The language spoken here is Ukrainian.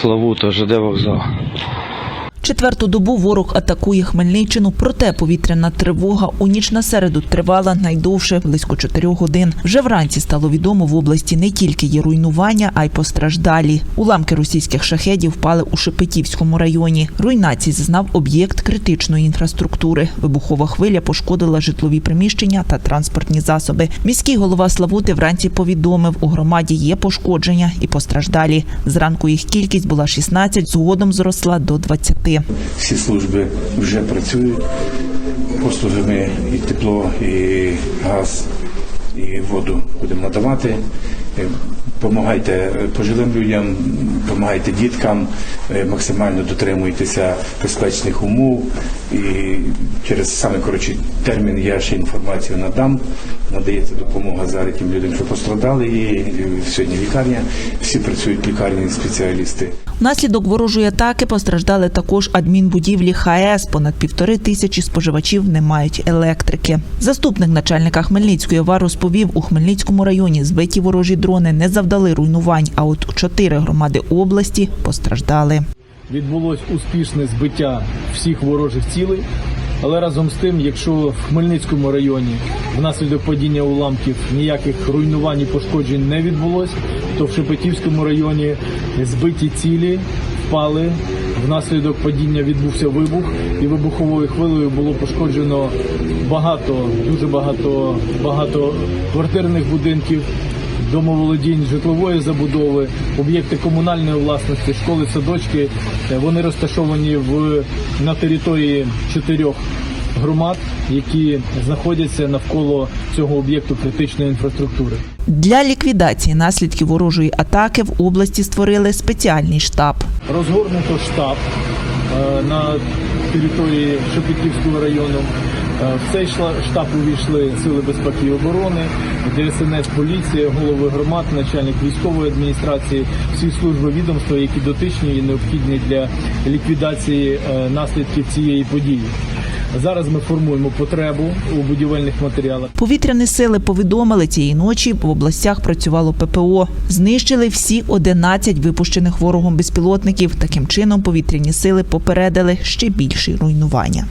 Славута, ЖД вокзал. Четверту добу ворог атакує Хмельниччину, проте повітряна тривога у ніч на середу тривала найдовше близько чотирьох годин. Вже вранці стало відомо в області не тільки є руйнування, а й постраждалі. Уламки російських шахедів впали у Шепетівському районі. Руйнації зазнав об'єкт критичної інфраструктури. Вибухова хвиля пошкодила житлові приміщення та транспортні засоби. Міський голова Славути вранці повідомив, у громаді є пошкодження і постраждалі. Зранку їх кількість була 16, згодом зросла до 20. Всі служби вже працюють. Послуги ми і тепло, і газ, і воду будемо надавати. Е, Помагайте пожилим людям, допомагайте діткам, е, максимально дотримуйтеся безпечних умов. І через саме коротший термін я ще інформацію надам. Надається допомога зараз тим людям, що пострадали. І е, сьогодні лікарня. Всі працюють лікарні спеціалісти. Внаслідок ворожої атаки постраждали також адмінбудівлі ХАЕС. Понад півтори тисячі споживачів не мають електрики. Заступник начальника Хмельницької ОВА розповів, у Хмельницькому районі збиті ворожі дрони не завдали руйнувань, а от чотири громади області постраждали. відбулось успішне збиття всіх ворожих цілей. Але разом з тим, якщо в Хмельницькому районі внаслідок падіння уламків ніяких руйнувань і пошкоджень не відбулось, то в Шепетівському районі збиті цілі впали. Внаслідок падіння відбувся вибух, і вибуховою хвилею було пошкоджено багато, дуже багато, багато квартирних будинків, домоволодінь, житлової забудови, об'єкти комунальної власності, школи, садочки. Е, Вони розташовані в на території чотирьох громад, які знаходяться навколо цього об'єкту критичної інфраструктури. Для ліквідації наслідків ворожої атаки в області створили спеціальний штаб. Розгорнуто штаб е, на території Шепетівського району. Е, В цей штаб увійшли Сили безпеки і оборони, ДСНС, поліція, голови громад, начальник військової адміністрації, всі служби відомства, які дотичні і необхідні для ліквідації е, наслідків цієї події. Зараз ми формуємо потребу у будівельних матеріалах. Повітряні сили повідомили цієї ночі в областях працювало ППО. Знищили всі 11 випущених ворогом безпілотників. Таким чином повітряні сили попередили ще більші руйнування.